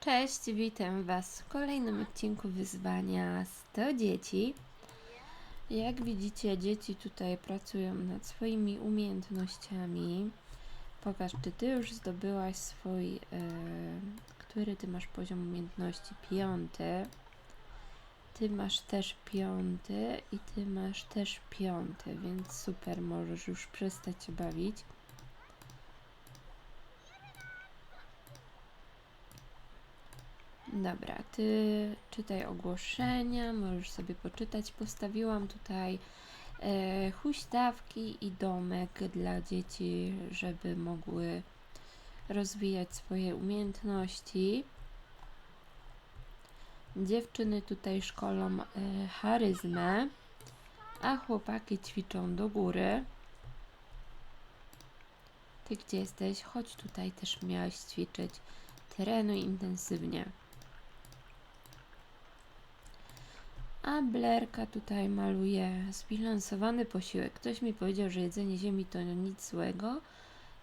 Cześć, witam Was w kolejnym odcinku wyzwania 100 dzieci. Jak widzicie, dzieci tutaj pracują nad swoimi umiejętnościami. Pokaż, czy Ty już zdobyłaś swój, e, który Ty masz poziom umiejętności? Piąty. Ty masz też piąty i Ty masz też piąty, więc super, możesz już przestać się bawić. Dobra, ty czytaj ogłoszenia, możesz sobie poczytać. Postawiłam tutaj e, huśtawki i domek dla dzieci, żeby mogły rozwijać swoje umiejętności. Dziewczyny tutaj szkolą e, charyzmę, a chłopaki ćwiczą do góry. Ty gdzie jesteś? Chodź tutaj, też miałeś ćwiczyć. Trenuj intensywnie. A Blerka tutaj maluje zbilansowany posiłek. Ktoś mi powiedział, że jedzenie ziemi to nic złego,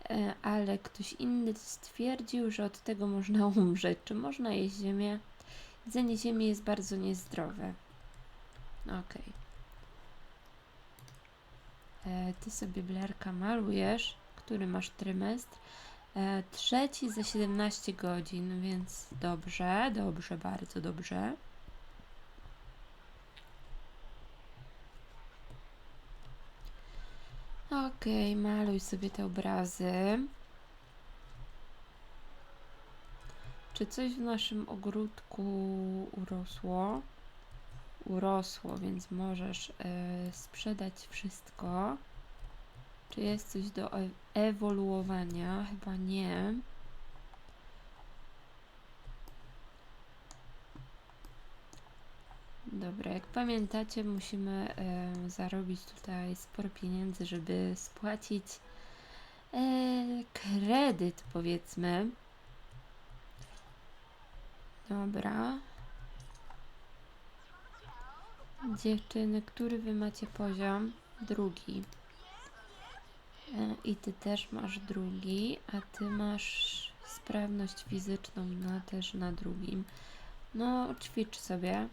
e, ale ktoś inny stwierdził, że od tego można umrzeć. Czy można jeść ziemię? Jedzenie ziemi jest bardzo niezdrowe. Okej. E, Ty sobie Blerka malujesz. Który masz trymestr? E, Trzeci za 17 godzin, więc dobrze, dobrze, bardzo dobrze. Okej, maluj sobie te obrazy. Czy coś w naszym ogródku urosło? Urosło, więc możesz e, sprzedać wszystko. Czy jest coś do e- ewoluowania? Chyba nie. Dobra, jak pamiętacie, musimy zarobić tutaj sporo pieniędzy, żeby spłacić e, kredyt, powiedzmy. Dobra. Dziewczyny, który wy macie poziom? Drugi. E, I ty też masz drugi, a ty masz sprawność fizyczną na, też na drugim. No, ćwicz sobie.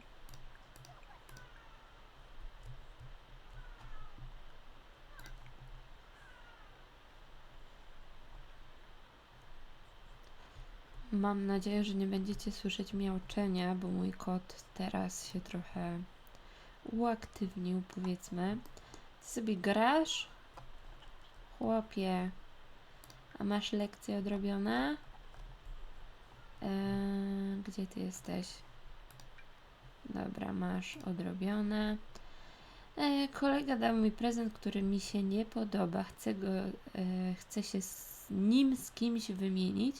Mam nadzieję, że nie będziecie słyszeć miauczenia, bo mój kot teraz się trochę uaktywnił, powiedzmy. Ty sobie grasz? Chłopie, a masz lekcje odrobione? Eee, gdzie ty jesteś? Dobra, masz odrobione. E, kolega dał mi prezent, który mi się nie podoba. Chcę go, e, chcę się z nim z kimś wymienić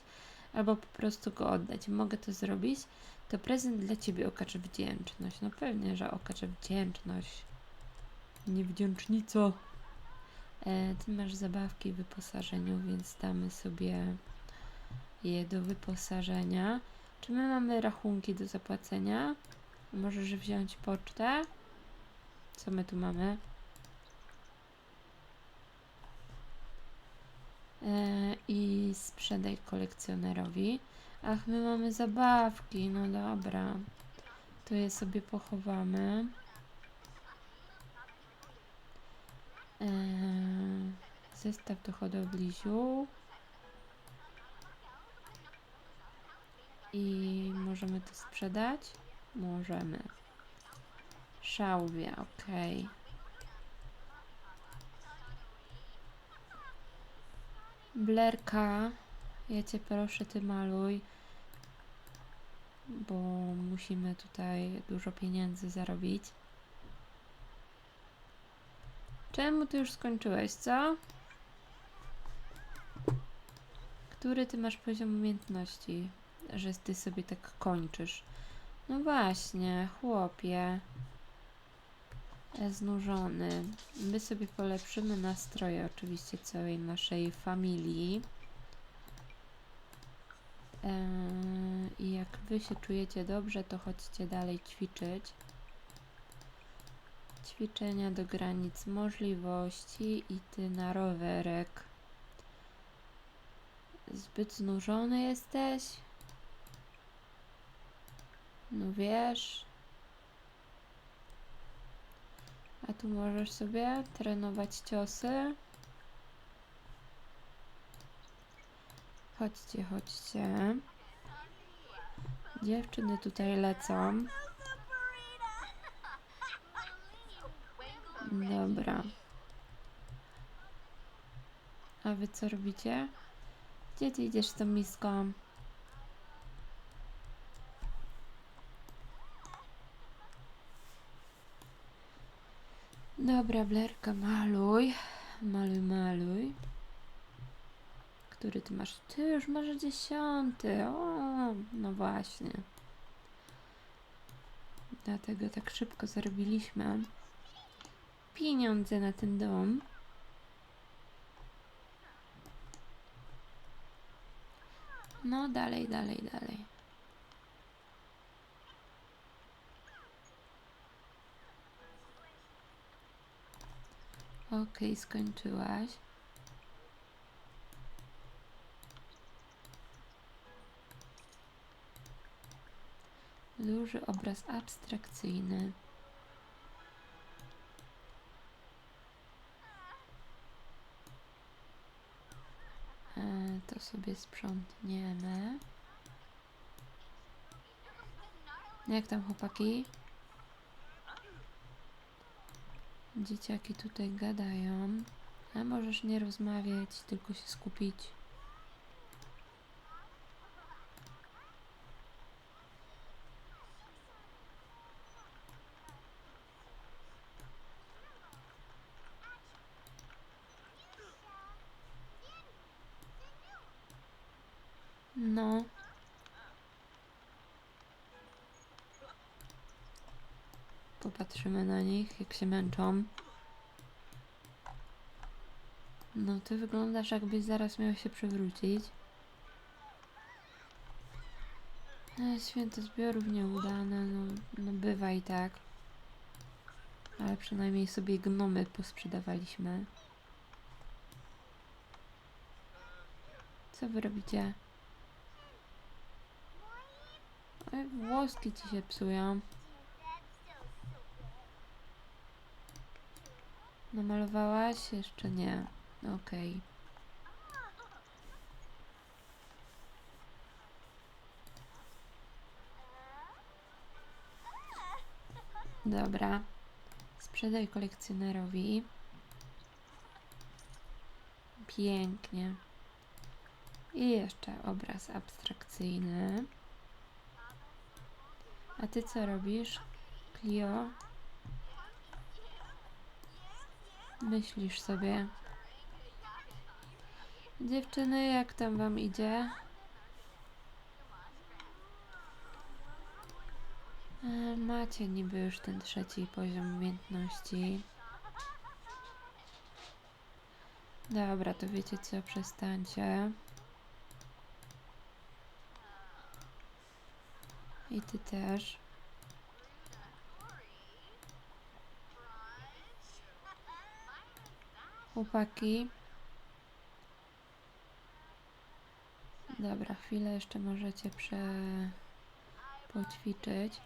albo po prostu go oddać. Mogę to zrobić? To prezent dla ciebie okaże wdzięczność. No pewnie, że okaże wdzięczność. Niewdzięcznico. E, ty masz zabawki w wyposażeniu, więc damy sobie je do wyposażenia. Czy my mamy rachunki do zapłacenia? Możesz wziąć pocztę? Co my tu mamy? I sprzedaj kolekcjonerowi. Ach, my mamy zabawki. No dobra. To je sobie pochowamy. E, zestaw do hodowli ziół. I możemy to sprzedać? Możemy. Szałwia, okej. Blerka, ja cię proszę, ty maluj, bo musimy tutaj dużo pieniędzy zarobić. Czemu ty już skończyłeś, co? Który ty masz poziom umiejętności, że ty sobie tak kończysz? No właśnie, chłopie. E, Znużony. My sobie polepszymy nastroje oczywiście całej naszej familii. Eee, I jak wy się czujecie dobrze, to chodźcie dalej ćwiczyć. Ćwiczenia do granic możliwości i ty na rowerek. Zbyt znużony jesteś? No wiesz. A tu możesz sobie trenować ciosy. Chodźcie, chodźcie. Dziewczyny tutaj lecą. Dobra. A wy co robicie? Gdzie ty idziesz z tą miską? Dobra, Blerka, maluj. Maluj, maluj. Który ty masz? Ty już masz dziesiąty. O, no właśnie. Dlatego tak szybko zarobiliśmy pieniądze na ten dom. No, dalej, dalej, dalej. Okej, skończyłaś. Duży obraz abstrakcyjny. E, to sobie sprzątniemy. Jak tam chłopaki? Dzieciaki tutaj gadają. A możesz nie rozmawiać, tylko się skupić. No. Popatrzymy na nich, jak się męczą. No, ty wyglądasz, jakbyś zaraz miał się przewrócić. E, święto zbiorów nieudane, no, no bywa i tak. Ale przynajmniej sobie gnomy posprzedawaliśmy. Co wy robicie? Oj, włoski ci się psują. Namalowałaś? Jeszcze nie. Okej. Dobra. Sprzedaj kolekcjonerowi. Pięknie. I jeszcze obraz abstrakcyjny. A ty co robisz, Clio? Myślisz sobie. Dziewczyny, jak tam wam idzie? E, Macie niby już ten trzeci poziom umiejętności. Dobra, to wiecie co, przestańcie. I ty też. Chłopaki. Dobra, chwilę jeszcze możecie prze... poćwiczyć.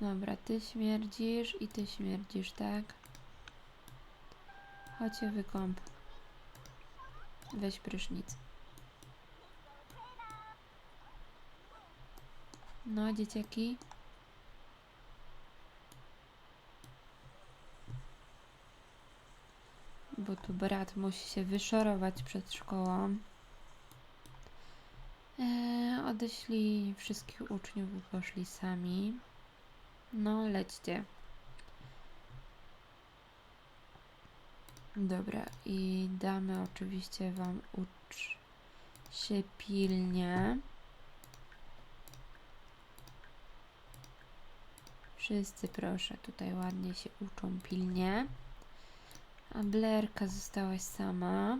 Dobra, ty śmierdzisz i ty śmierdzisz, tak? Chodź się wykąp. Weź prysznic. No, dzieciaki. Bo tu brat musi się wyszorować przed szkołą. Eee, odeślij wszystkich uczniów i poszli sami. No, lećcie. Dobra, i damy oczywiście Wam ucz się pilnie. Wszyscy proszę, tutaj ładnie się uczą pilnie. A Blerka zostałaś sama.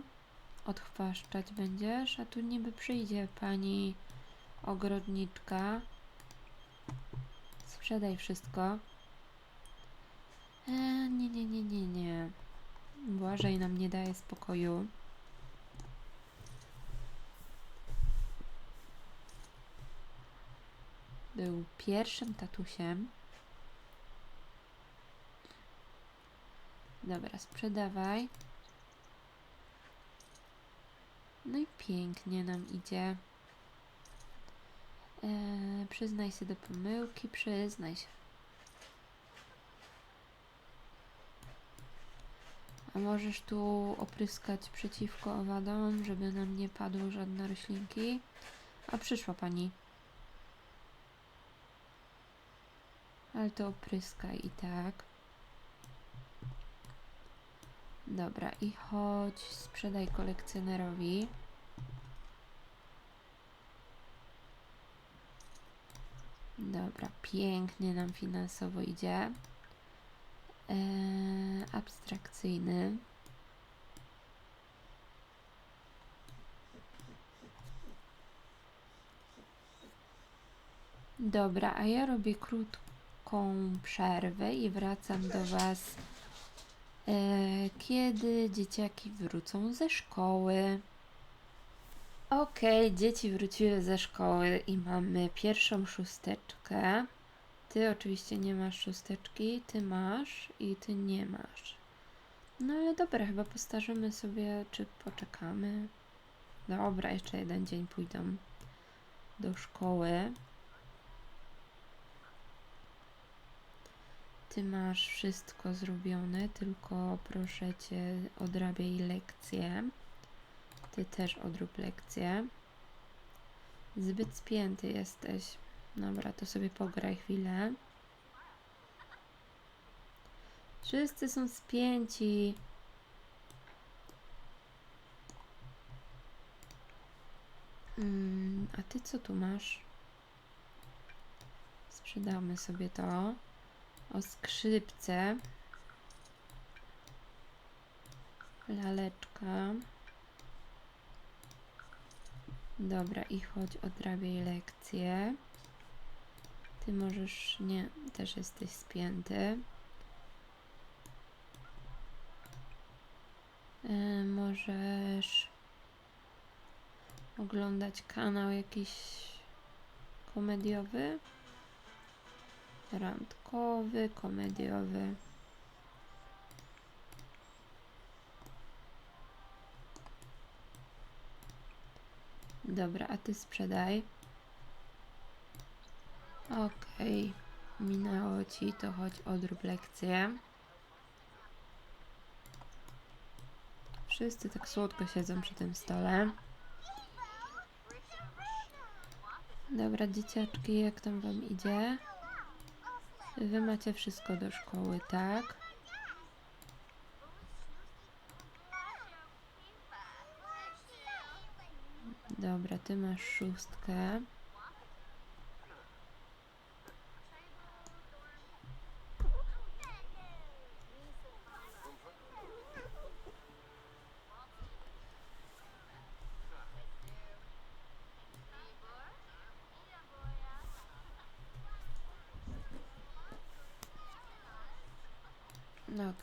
Odchwaszczać będziesz, a tu niby przyjdzie pani ogrodniczka. Sprzedaj wszystko. E, nie, nie, nie, nie, nie. Błażej nam nie daje spokoju. Był pierwszym tatusiem. Dobra, sprzedawaj. No i pięknie nam idzie. Eee, przyznaj się do pomyłki, przyznaj się. A możesz tu opryskać przeciwko owadom, żeby nam nie padły żadne roślinki? A przyszła pani. Ale to opryskaj i tak. Dobra, i chodź, sprzedaj kolekcjonerowi. Dobra, pięknie nam finansowo idzie. Eee, abstrakcyjny. Dobra, a ja robię krótką przerwę i wracam do Was, kiedy dzieciaki wrócą ze szkoły. Okej, dzieci wróciły ze szkoły i mamy pierwszą szósteczkę. Ty oczywiście nie masz szósteczki, ty masz i ty nie masz. No ale dobra, chyba postarzymy sobie, czy poczekamy. Dobra, jeszcze jeden dzień pójdą do szkoły. Ty masz wszystko zrobione, tylko proszę cię, odrabiaj lekcje. Ty też odrób lekcje. Zbyt spięty jesteś. Dobra, to sobie pograj chwilę. Wszyscy są spięci. Mm, a ty co tu masz? Sprzedamy sobie to. O skrzypce. Laleczka. Dobra, i chodź, odrabiaj lekcje. Ty możesz, nie, też jesteś spięty. E, możesz oglądać kanał jakiś komediowy, randkowy, komediowy. Dobra, a ty sprzedaj. Okej, minęło ci, to chodź odrób lekcję. Wszyscy tak słodko siedzą przy tym stole. Dobra, dzieciaczki, jak tam wam idzie? Wy macie wszystko do szkoły, tak? Dobra, ty masz szóstkę.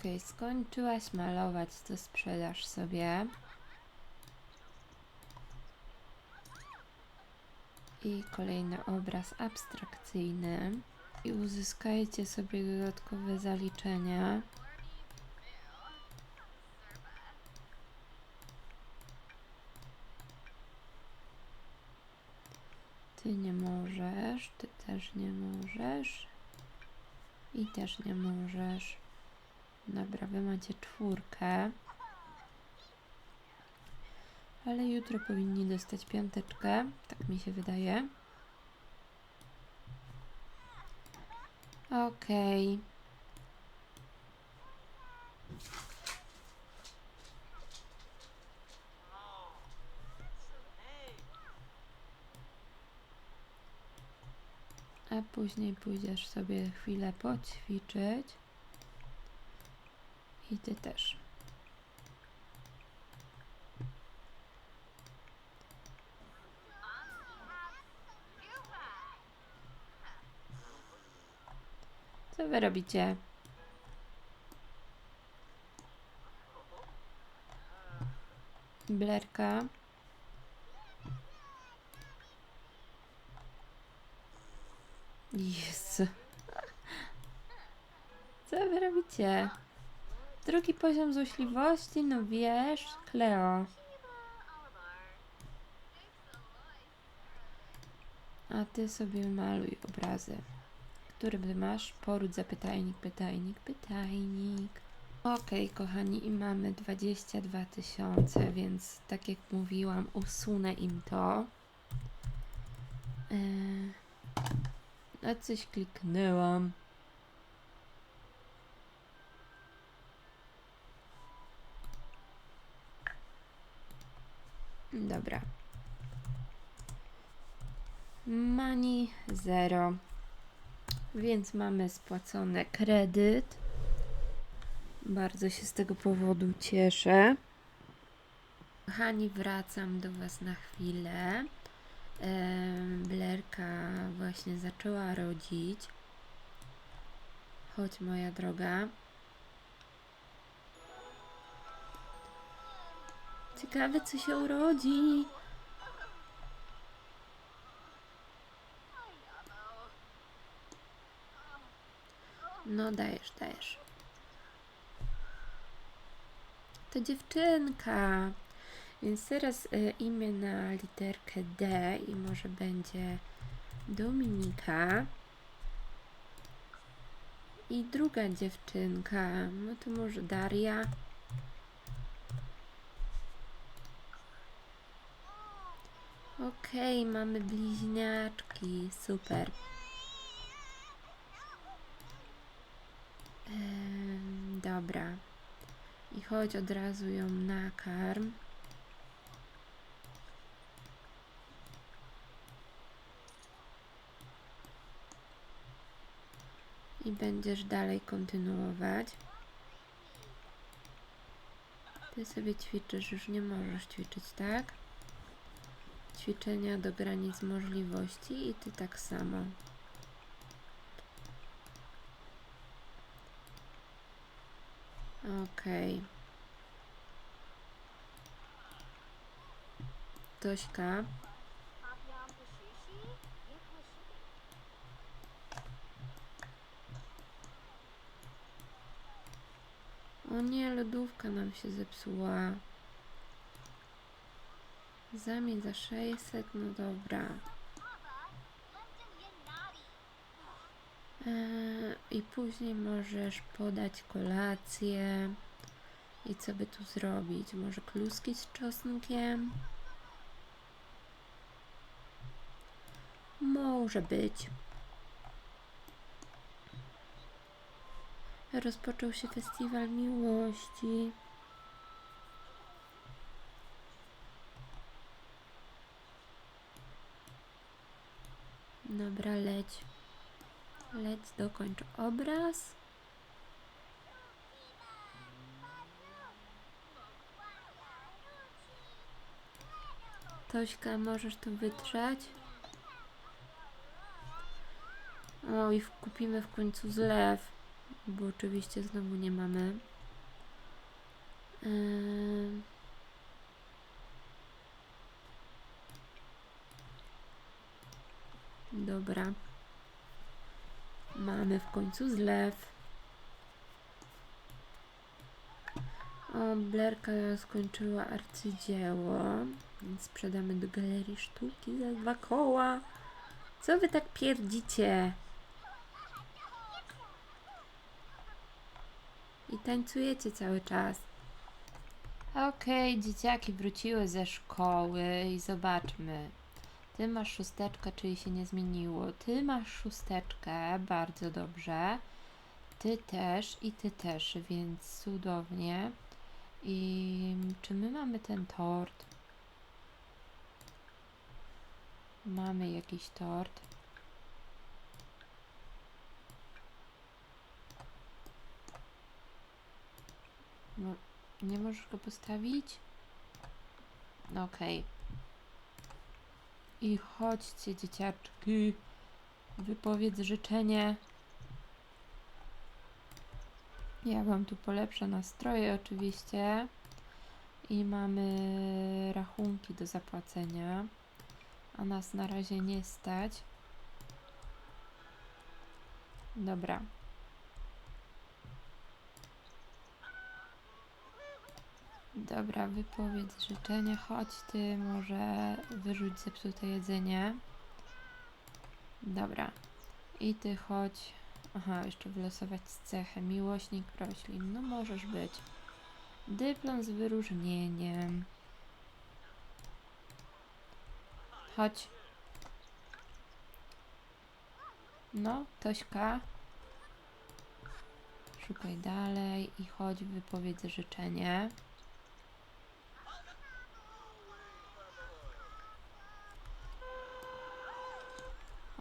Okej, skończyłaś malować, to sprzedasz sobie. I kolejny obraz abstrakcyjny. I uzyskajcie sobie dodatkowe zaliczenia. Ty nie możesz, ty też nie możesz. I też nie możesz. Dobra, wy macie czwórkę. Ale jutro powinni dostać piąteczkę, tak mi się wydaje. Okej. A później pójdziesz sobie chwilę poćwiczyć. I ty też. Co wy robicie? Blerka. Jezu. Co wy robicie? Drugi poziom złośliwości, no wiesz, Kleo. A ty sobie maluj obrazy. Który masz? Poród, zapytajnik, pytajnik, pytajnik. Okej, kochani, i mamy 22 tysiące, więc tak jak mówiłam, usunę im to. Eee, a coś kliknęłam. Dobra. Money zero. Więc mamy spłacony kredyt. Bardzo się z tego powodu cieszę. Kochani, wracam do Was na chwilę. Blerka właśnie zaczęła rodzić. Chodź, moja droga. Ciekawe, co się urodzi. No, dajesz, dajesz. To dziewczynka. Więc teraz e, imię na literkę D i może będzie Dominika. I druga dziewczynka, no to może Daria. Okej, mamy bliźniaczki, super. Dobra. I chodź od razu ją nakarm. I będziesz dalej kontynuować. Ty sobie ćwiczysz, już nie możesz ćwiczyć, tak? Ćwiczenia do granic możliwości i ty tak samo. Okej. Tośka. O nie, lodówka nam się zepsuła. Zamień za 600, no dobra. Eee, I później możesz podać kolację. I co by tu zrobić? Może kluski z czosnkiem? Może być. Rozpoczął się festiwal miłości. Dobra, leć. Leć, dokończ obraz. Tośka, możesz to wytrzeć? O, i kupimy w końcu zlew, bo oczywiście znowu nie mamy. Ym. Dobra. Mamy w końcu zlew. O, Blerka skończyła arcydzieło, więc sprzedamy do galerii sztuki za dwa koła. Co wy tak pierdzicie? I tańcujecie cały czas. Okej, dzieciaki wróciły ze szkoły i zobaczmy. Ty masz szósteczkę, czyli się nie zmieniło. Ty masz szósteczkę, bardzo dobrze. Ty też i ty też, więc cudownie. I czy my mamy ten tort? Mamy jakiś tort. Nie możesz go postawić? Okej. I chodźcie, dzieciaczki. Wypowiedz życzenie. Ja wam tu polepszę nastroje oczywiście. I mamy rachunki do zapłacenia, a nas na razie nie stać. Dobra. Dobra, wypowiedz życzenie. Chodź ty, może wyrzuć zepsute jedzenie. Dobra. I ty chodź. Aha, jeszcze wylosować cechę. Miłośnik roślin. No możesz być. Dyplom z wyróżnieniem. Chodź. No, Tośka. Szukaj dalej i chodź, wypowiedz życzenie.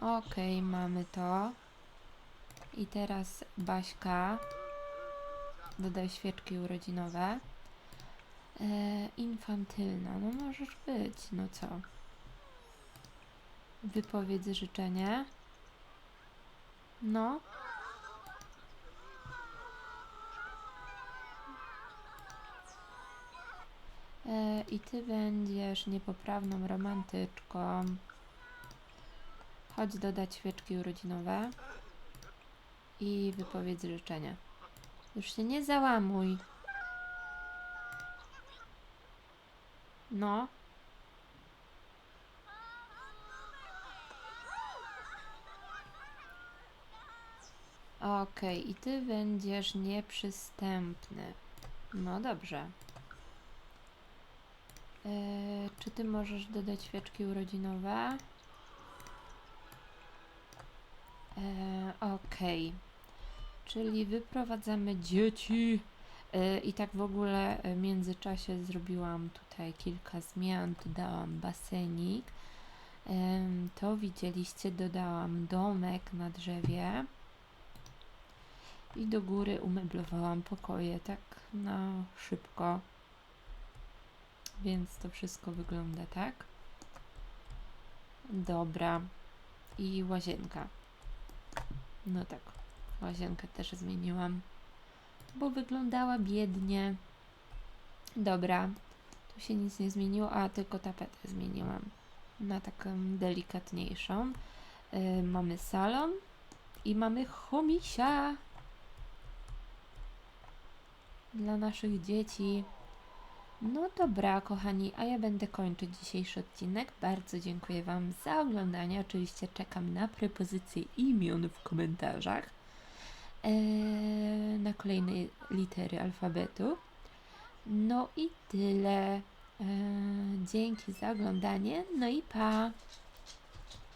Okej, mamy to. I teraz Baśka. Dodaj świeczki urodzinowe. E, infantylna, no możesz być, no co? Wypowiedz życzenie. No. E, I ty będziesz niepoprawną romantyczką. Chodź dodać świeczki urodzinowe. I wypowiedz życzenie. Już się nie załamuj. No. Okej, i ty będziesz nieprzystępny. No dobrze. Eee, czy ty możesz dodać świeczki urodzinowe? Eee, Okej. Czyli wyprowadzamy dzieci. E, I tak w ogóle e, w międzyczasie zrobiłam tutaj kilka zmian. Dodałam basenik. To widzieliście, dodałam domek na drzewie. I do góry umeblowałam pokoje tak na szybko. Więc to wszystko wygląda tak. Dobra. I łazienka. No tak. Łazienkę też zmieniłam, bo wyglądała biednie. Dobra, tu się nic nie zmieniło, a tylko tapetę zmieniłam na taką delikatniejszą. Yy, mamy salon i mamy chomisia dla naszych dzieci. No dobra, kochani, a ja będę kończyć dzisiejszy odcinek. Bardzo dziękuję Wam za oglądanie. Oczywiście czekam na propozycje imion w komentarzach eee, na kolejne litery alfabetu. No i tyle. Eee, dzięki za oglądanie. No i pa!